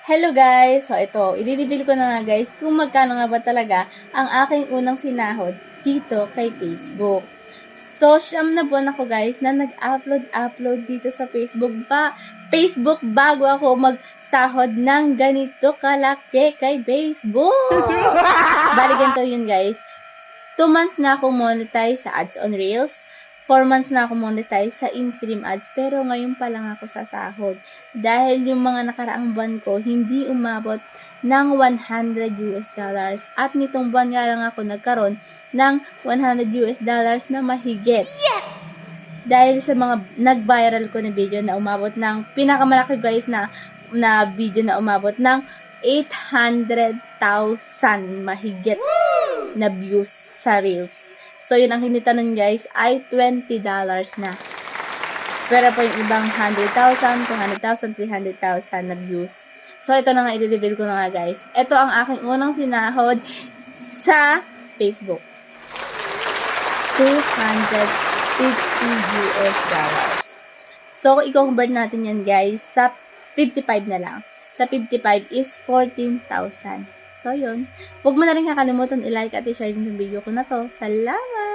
Hello guys! So ito, i-reveal ko na nga guys kung magkano nga ba talaga ang aking unang sinahod dito kay Facebook. So, siyam na buwan ako guys na nag-upload-upload dito sa Facebook ba Facebook bago ako magsahod ng ganito kalaki kay Facebook. Bali ganito yun guys. Two months na ako monetize sa ads on Reels. Four months na ako monetize sa in-stream ads. Pero ngayon pa lang ako sasahod. Dahil yung mga nakaraang buwan ko, hindi umabot ng 100 US dollars. At nitong buwan nga lang ako nagkaroon ng 100 US dollars na mahigit. Yes! Dahil sa mga nag-viral ko na video na umabot ng pinakamalaki guys na na video na umabot ng 800,000 mahigit na views sa Reels. So, yun ang hinita nun guys ay $20 na. Pero po yung ibang 100,000, 200,000, 300,000 na views. So, ito na nga, i-reveal ko na nga guys. Ito ang aking unang sinahod sa Facebook. 250 US dollars. So, i-convert natin yan guys sa 55 na lang. Sa 55 is 14,000. So, yun. Huwag mo na rin kakalimutan i-like at i-share din yung video ko na to. Salamat!